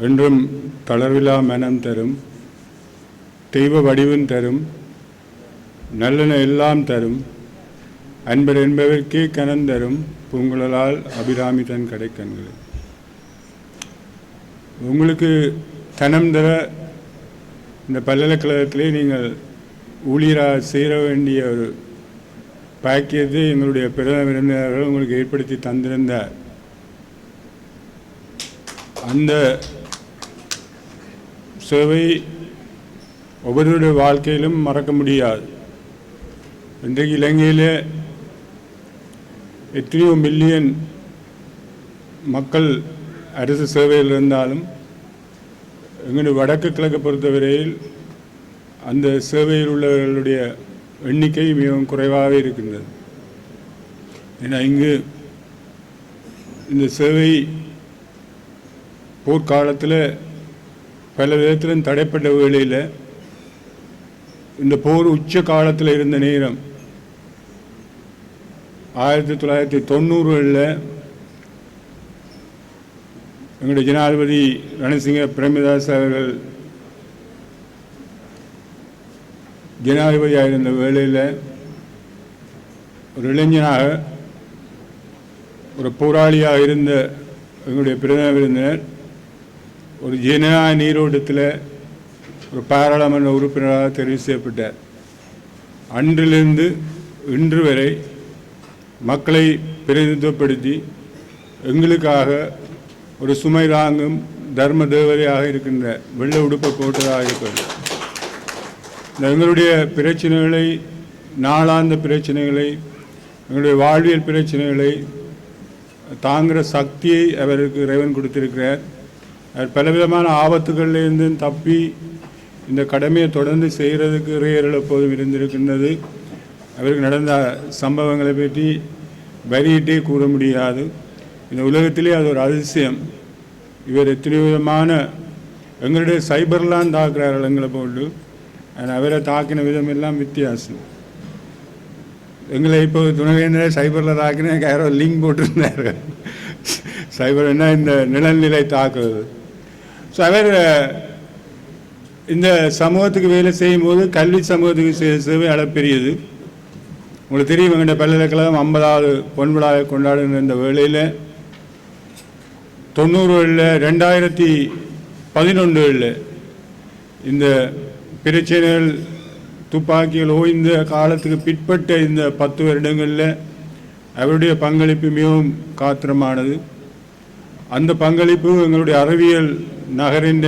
என்றும் தளர்விலா மனம் தரும் தெய்வ வடிவும் தரும் நல்லன எல்லாம் தரும் அன்பர் என்பவர்க்கே கனந்தரும் பூங்குழலால் அபிராமி தன் கடைக்கண்கள். உங்களுக்கு தனம் தர இந்த பல்கலைக்கழகத்திலே நீங்கள் ஊழியராக சேர வேண்டிய ஒரு பாக்கியத்தை எங்களுடைய பிரதம விருந்தினர்கள் உங்களுக்கு ஏற்படுத்தி தந்திருந்தார் அந்த சேவை ஒவ்வொருவருடைய வாழ்க்கையிலும் மறக்க முடியாது. இன்றைக்கு இலங்கையில் எத்தனையோ மில்லியன் மக்கள் அரசு சேவையில் இருந்தாலும் எங்களுடைய வடக்கு கிழக்கு பொறுத்தவரையில் அந்த சேவையில் உள்ளவர்களுடைய எண்ணிக்கை மிகவும் குறைவாகவே இருக்கின்றது. ஏன்னா இங்கு இந்த சேவை போர்க்காலத்தில் பல விதத்திலும் தடைப்பட்ட வேளையில் இந்த போர் உச்ச காலத்தில் இருந்த நேரம் ஆயிரத்தி தொள்ளாயிரத்தி தொண்ணூறுகளில் எங்களுடைய ஜனாதிபதி ரணசிங்க பிரேமதாஸ் அவர்கள் ஜனாதிபதியாக இருந்த வேளையில் ஒரு இளைஞனாக ஒரு போராளியாக இருந்த எங்களுடைய பிரதம விருந்தினர் ஒரு ஜனநாயக நீரோட்டத்தில் ஒரு பாராளுமன்ற உறுப்பினராக தெரிவு செய்யப்பட்டார் அன்றிலிருந்து இன்று வரை மக்களை பிரதிநிதித்துவப்படுத்தி எங்களுக்காக ஒரு சுமை தாங்கும் தர்ம தேவதையாக இருக்கின்ற வெள்ளை உடுப்பை போட்டதாக இருக்கிறது. இந்த எங்களுடைய பிரச்சனைகளை நாளாந்த பிரச்சனைகளை எங்களுடைய வாழ்வியல் பிரச்சனைகளை தாங்குகிற சக்தியை அவருக்கு இறைவன் கொடுத்திருக்கிறார். பலவிதமான ஆபத்துகளிலிருந்து தப்பி இந்த கடமையை தொடர்ந்து செய்கிறதுக்கு இறையர்கள் எப்போதும் இருந்திருக்கின்றது. அவருக்கு நடந்த சம்பவங்களை பற்றி வரியிட்டே கூற முடியாது. இந்த உலகத்திலே அது ஒரு அதிசயம். இவர் எத்தனை விதமான எங்களுடைய சைபர்லாம் தாக்குறார்கள் எங்களை போட்டு அது அவரை தாக்கின விதம் எல்லாம் வித்தியாசம். எங்களை இப்போ துணைவேந்தரே சைபரில் தாக்கின யாரோ லிங்க் போட்டிருந்தாரு. சைபர் என்ன இந்த நிழல்நிலை தாக்குறது ஸோ அவர் uh, இந்த சமூகத்துக்கு வேலை செய்யும் போது கல்வி சமூகத்துக்கு செய்த சேவை அளப்பெரியது உங்களுக்கு தெரியும் எங்கள்கிட்ட பல்கலைக்கழகம் ஐம்பதாவது பொன் விழாவை கொண்டாடுகிற இந்த வேளையில் தொண்ணூறுகளில் ரெண்டாயிரத்தி பதினொன்றுகளில் இந்த பிரச்சனைகள் துப்பாக்கிகள் ஓய்ந்த காலத்துக்கு பிற்பட்ட இந்த பத்து வருடங்களில் அவருடைய பங்களிப்பு மிகவும் காத்திரமானது. அந்த பங்களிப்பு எங்களுடைய அறிவியல் நகரின்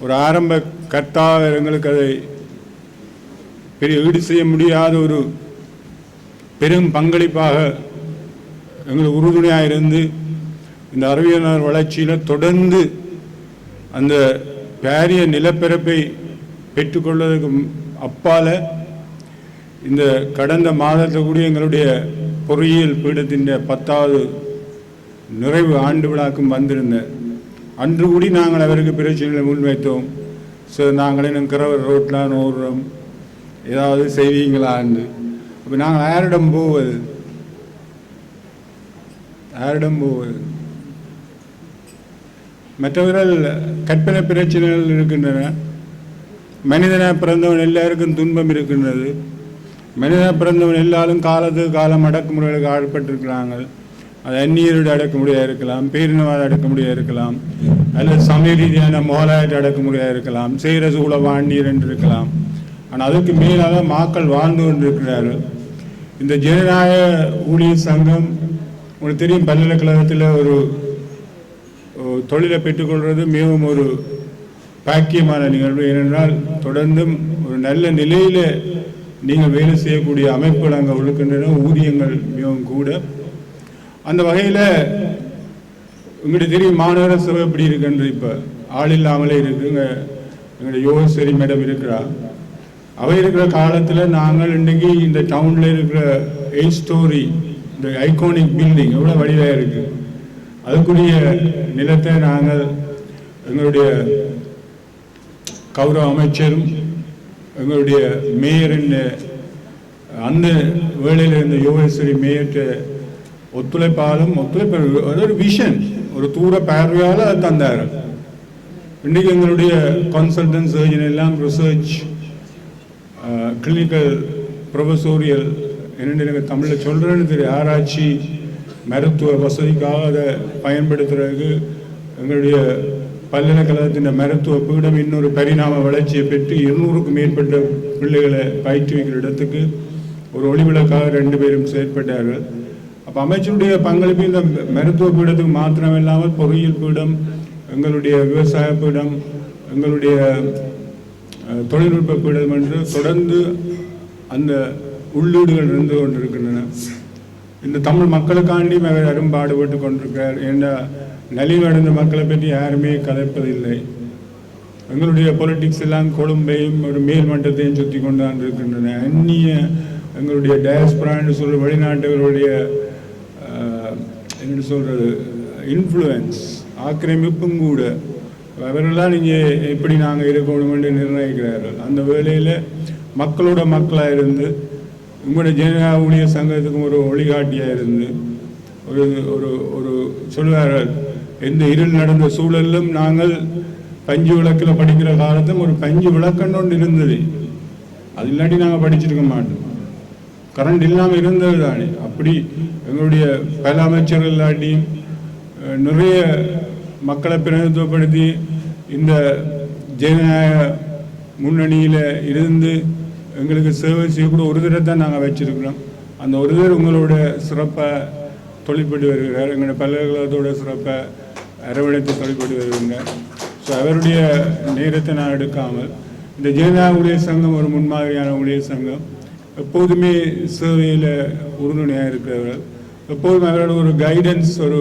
ஒரு ஆரம்ப கர்த்தாக எங்களுக்கு அதை பெரிய ஈடு செய்ய முடியாத ஒரு பெரும் பங்களிப்பாக எங்களுக்கு உறுதுணையாக இருந்து இந்த அறிவியல் வளர்ச்சியில் தொடர்ந்து அந்த பாரிய நிலப்பரப்பை பெற்றுக்கொள்வதற்கு அப்பால இந்த கடந்த மாதத்தில் கூட எங்களுடைய பொறியியல் பீடத்தின் பத்தாவது நிறைவு ஆண்டு விழாக்கும் வந்திருந்தேன் அன்று கூடி நாங்கள் அவருக்கு பிரச்சனைகளை முன்வைத்தோம். ஸோ நாங்கள் இன்னும் கிரவர் ரோட்டில் ஓடுறோம் ஏதாவது செய்வீங்களான்னு அப்போ நாங்கள் யாரிடம் போவது? யாரிடம் போவது? மற்றவர்கள் கற்பனை பிரச்சனைகள் இருக்கின்றன. மனிதனாக பிறந்தவன் எல்லாருக்கும் துன்பம் இருக்கின்றது. மனிதனாக பிறந்தவன் எல்லாரும் காலத்துக்கு காலம் அடக்குமுறைகளுக்கு ஆட்பட்டிருக்கிறாங்க அது அந்நியருடைய அடக்குமுடியாக இருக்கலாம் பேரினவாத அடக்குமுடியாக இருக்கலாம் அல்லது சமய ரீதியான மோலாயத்தை அடக்குமுடியாக இருக்கலாம் செய்கிற சூழ வாண்டியர் என்று இருக்கலாம். ஆனால் அதுக்கு மேலாக மக்கள் வாழ்ந்து கொண்டிருக்கிறார்கள். இந்த ஜனநாயக ஊழியர் சங்கம் உங்களுக்கு தெரியும் பல்கலைக்கழகத்தில் ஒரு தொழிலை பெற்றுக்கொள்வது மிகவும் ஒரு பாக்கியமான நிகழ்வு. ஏனென்றால் தொடர்ந்தும் ஒரு நல்ல நிலையில் நீங்கள் வேலை செய்யக்கூடிய அமைப்புகள் அங்கே இருக்கின்றன ஊதியங்கள் மிகவும் கூட. அந்த வகையில் உங்களுக்கு தெரியும் மாநகர சபை எப்படி இருக்குன்ற இப்போ ஆள் இல்லாமலே இருக்குங்க. எங்களுடைய யோகேஸ்வரி மேடம் இருக்கிறா. அவை இருக்கிற காலத்தில் நாங்கள் இன்றைக்கி இந்த டவுனில் இருக்கிற எயிட் ஸ்டோரி இந்த ஐகானிக் பில்டிங் எவ்வளோ வடிவாக இருக்குது அதுக்குரிய நிலத்தை நாங்கள் எங்களுடைய கௌரவ அமைச்சரும் எங்களுடைய மேயரின் அந்த வேளையில் இருந்த யோகேஸ்வரி மேயர்கிட்ட ஒத்துழைப்பாலும் ஒத்துழைப்பு அது ஒரு விஷன் ஒரு தூர பார்வையால் அது தந்தார். இன்றைக்கு எங்களுடைய கன்சல்டன்ட் சர்ஜன் எல்லாம் ரிசர்ச் கிளினிக்கல் ப்ரொஃபசோரியல் என்னென்னு எனக்கு தமிழில் சொல்கிறேன்னு தெரியும் ஆராய்ச்சி மருத்துவ வசதிக்காக அதை பயன்படுத்துறதுக்கு எங்களுடைய பல்கலைக்கழகத்தின் மருத்துவ பீடம் இன்னொரு பரிணாம வளர்ச்சியை பெற்று இருநூறுக்கும் மேற்பட்ட பிள்ளைகளை பயிற்றுவிக்கிற இடத்துக்கு ஒரு ஒளிவிளக்காக ரெண்டு பேரும் செயற்பட்டார்கள். அப்போ அமைச்சருடைய பங்களிப்பு இந்த மருத்துவ பீடத்துக்கு மாத்திரம் இல்லாமல் பொறியியல் பீடம் எங்களுடைய விவசாய பீடம் எங்களுடைய தொழில்நுட்ப பீடம் என்று தொடர்ந்து அந்த உள்ளீடுகள் இருந்து கொண்டிருக்கின்றன. இந்த தமிழ் மக்களுக்காண்டி அவர் அரும்பாடுபட்டு கொண்டிருக்கிறார். என்ற நலிவடைந்த மக்களை பற்றி யாருமே கதைப்பதில்லை. எங்களுடைய பொலிட்டிக்ஸ் எல்லாம் கொழும்பையும் ஒரு மேல் மட்டத்தையும் சுற்றி கொண்டான் இருக்கின்றன. அந்நிய எங்களுடைய டயஸ்பிரான்னு சொல்ற வெளிநாட்டுகளுடைய என்ன சொல்கிறது இன்ஃப்ளூயன்ஸ் ஆக்கிரமிப்பும் கூட. அவரெல்லாம் நீங்கள் எப்படி நாங்கள் இருக்கணும் என்று நிர்ணயிக்கிறார்கள். அந்த வேலையில் மக்களோட மக்களாக இருந்து உங்களோட ஜனதா ஊழியர் சங்கத்துக்கும் ஒரு ஒளிகாட்டியாக இருந்து ஒரு ஒரு ஒரு சொல்வார்கள் எந்த இருள் நடந்த சூழலிலும் நாங்கள் பஞ்சு விளக்கில் படிக்கிற காலத்தும் ஒரு பஞ்சு விளக்கன்னு ஒன்று இருந்தது. அது இல்லாட்டி நாங்கள் படிச்சிருக்க மாட்டோம். கரண்ட் இல்லாமல் இருந்தது தானே. அப்படி எங்களுடைய பல அமைச்சர்கள் இல்லாட்டியும் நிறைய மக்களை பிரதிநிதித்துவப்படுத்தி இந்த ஜனநாயக முன்னணியில் இருந்து எங்களுக்கு சேவை செய்யக்கூட ஒரு தடவை தான் நாங்கள் வச்சிருக்கிறோம். அந்த ஒரு தடவை உங்களோட சிறப்பை தொழில்பட்டு வருகிறார். எங்களுடைய பல்கலைக்கழகத்தோட சிறப்பை அரவணைத்து தொழில்பட்டு வருகின்றார் ஸோ அவருடைய நேரத்தை நான் எடுக்காமல் இந்த ஜனநாயக ஊழியர் சங்கம் ஒரு முன்மாதிரியான ஊழியர் சங்கம். எப்போதுமே சேவையில் உறுதுணையாக இருக்கிறவர்கள் எப்போதும் அவரோட ஒரு கைடன்ஸ் ஒரு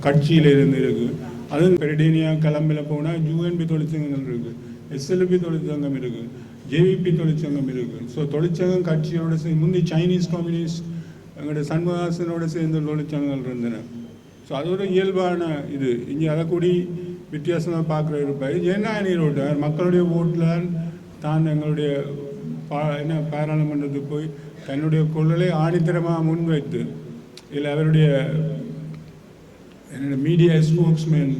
கட்சியில் இருந்து இருக்குது அதுவும் பெரிடேனியா கிளம்பில போனால் யூஎன்பி தொழிற்சங்கங்கள் இருக்குது எஸ்எல்பி தொழிற்சங்கம் இருக்குது ஜேவிபி தொழிற்சங்கம் இருக்குது ஸோ தொழிற்சங்கம் கட்சியோட சேர்ந்து முந்தி சைனீஸ் கம்யூனிஸ்ட் எங்களுடைய சண்முகாசனோட சேர்ந்த தொழிற்சங்கங்கள் இருந்தன. ஸோ அது ஒரு இயல்பான இது. இங்கே அதை கூடி வித்தியாசமாக பார்க்குற இருப்பார் ஜனநாயக நீரோட்டு மக்களுடைய ஓட்டில் தான் எங்களுடைய பா என்ன பாராளுமன்றத்துக்கு போய் தன்னுடைய கொள்ளலை ஆணித்தரமாக முன்வைத்து இல்லை அவருடைய என்னோட மீடியா ஸ்போக்ஸ்மேன்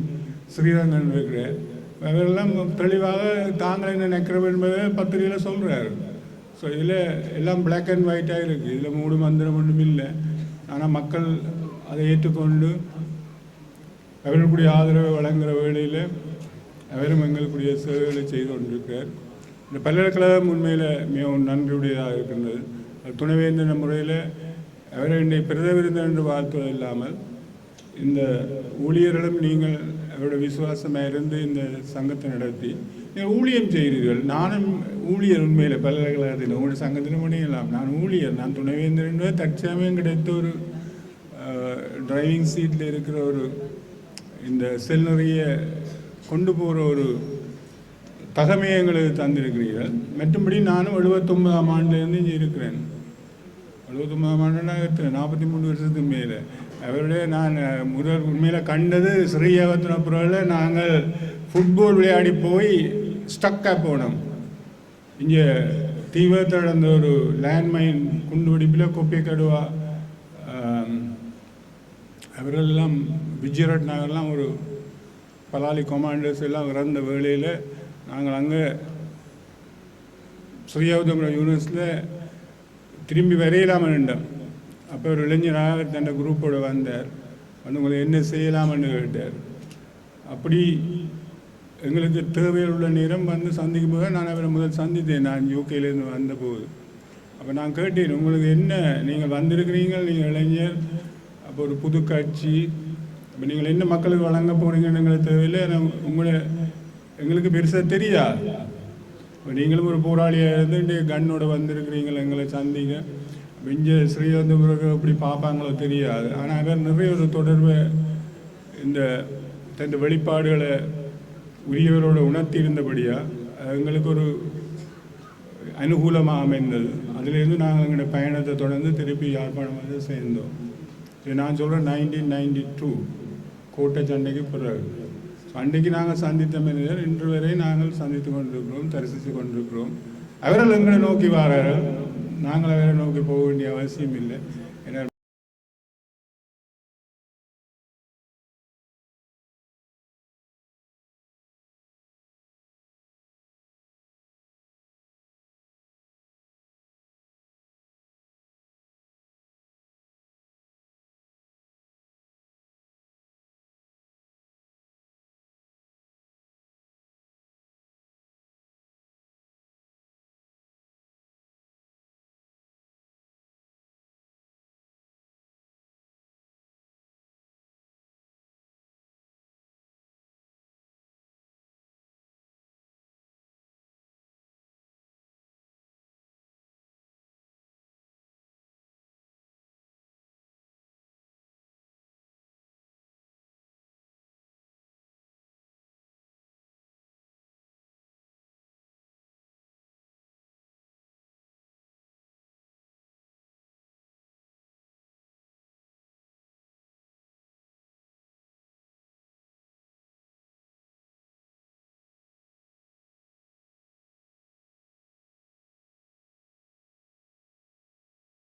ஸ்ரீரங்கன் இருக்கிற அவரெல்லாம் தெளிவாக தாங்கள் என்ன நினைக்கிறோம் என்பதை பத்திரிகையில் சொல்கிறார் ஸோ இதில் எல்லாம் பிளாக் அண்ட் ஒயிட்டாக இருக்குது இதில் மூடு மந்திரம் ஒன்றும் இல்லை. ஆனால் மக்கள் அதை ஏற்றுக்கொண்டு அவர்களுக்குரிய ஆதரவை வழங்குகிற வேளையில் அவரும் எங்களுக்குரிய சேவைகளை செய்து கொண்டிருக்கிறார். இந்த பல்கலைக்கழகம் உண்மையில் மிகவும் நன்றியுடையதாக இருக்கின்றது. துணைவேந்தன முறையில் அவரை என்னை பிரத விருந்தர் என்று வாழ்த்துவது இல்லாமல் இந்த ஊழியர்களும் நீங்கள் அவருடைய விசுவாசமாக இருந்து இந்த சங்கத்தை நடத்தி நீங்கள் ஊழியம் செய்கிறீர்கள். நானும் ஊழியர் உண்மையில் பல்கலைக்கழகத்தில் உங்களுடைய சங்கத்திலும் முடியலாம் நான் ஊழியர் நான் துணைவேந்தர் என்பது தற்சமயம் கிடைத்த ஒரு டிரைவிங் சீட்டில் இருக்கிற ஒரு இந்த செல் கொண்டு போகிற ஒரு தகமையை எங்களுக்கு தந்திருக்கிறீர்கள். மற்றும்படி நானும் எழுபத்தொன்பதாம் ஆண்டுலேருந்து இங்கே இருக்கிறேன். எழுபத்தொன்பதாம் ஆண்டுனா நாற்பத்தி மூணு வருஷத்துக்கு மேலே. அவருடைய நான் முதல் உண்மையில் கண்டது ஸ்ரீயவத்தினப்புறவில் நாங்கள் ஃபுட்பால் விளையாடி போய் ஸ்டக்காக போனோம். இங்கே தீவிரத்தில் நடந்த ஒரு லேண்ட்மைன் குண்டு வெடிப்பில் கொப்பை கடுவா அவரெல்லாம் விஜயரட் நகர்லாம் ஒரு பலாலி கொமாண்டர்ஸ் எல்லாம் இறந்த வேளையில் நாங்கள் அங்கே ஸ்ரீயாவதபுரம் யூனிவர்ஸில் திரும்பி வரையலாமல் நின்றோம். அப்போ ஒரு இளைஞராக தன் குரூப்போடு வந்தார். வந்து உங்களை என்ன செய்யலாம்னு கேட்டார். அப்படி எங்களுக்கு தேவையில் உள்ள நேரம் வந்து சந்திக்கும் போது நான் அவரை முதல் சந்தித்தேன். நான் யூகேலேருந்து வந்தபோது. அப்போ நான் கேட்டேன் உங்களுக்கு என்ன? நீங்கள் வந்திருக்கிறீங்க நீங்கள் இளைஞர். அப்போ ஒரு புது கட்சி. அப்போ நீங்கள் என்ன மக்களுக்கு வழங்க போகிறீங்கன்னு எங்களுக்கு தேவையில்லை உங்களை எங்களுக்கு பெருசாக தெரியாது இப்போ நீங்களும் ஒரு போராளியாக இருந்து கண்ணோட வந்திருக்கிறீங்களா எங்களை சந்திங்க இங்கே ஸ்ரீவந்தபுரம் எப்படி பார்ப்பாங்களோ தெரியாது. ஆனால் அவர் நிறைய ஒரு தொடர்பு இந்த தன் வெளிப்பாடுகளை உரியவரோட உணர்த்தி இருந்தபடியாக எங்களுக்கு ஒரு அனுகூலமாக அமைந்தது. அதுலேருந்து நாங்கள் எங்களுடைய பயணத்தை தொடர்ந்து திருப்பி யாழ்ப்பாணம் வந்து சேர்ந்தோம். இது நான் சொல்கிறேன் நைன்டீன் நைன்டி டூ கோட்டை சண்டைக்கு பிறகு. பண்டிகை நாங்கள் சந்தித்த மனிதர் இன்று வரை நாங்கள் சந்தித்து கொண்டிருக்கிறோம் தரிசித்து கொண்டிருக்கிறோம். அவர்கள் எங்களை நோக்கி வாரார்கள். நாங்கள் அவரை நோக்கி போக வேண்டிய அவசியம் இல்லை.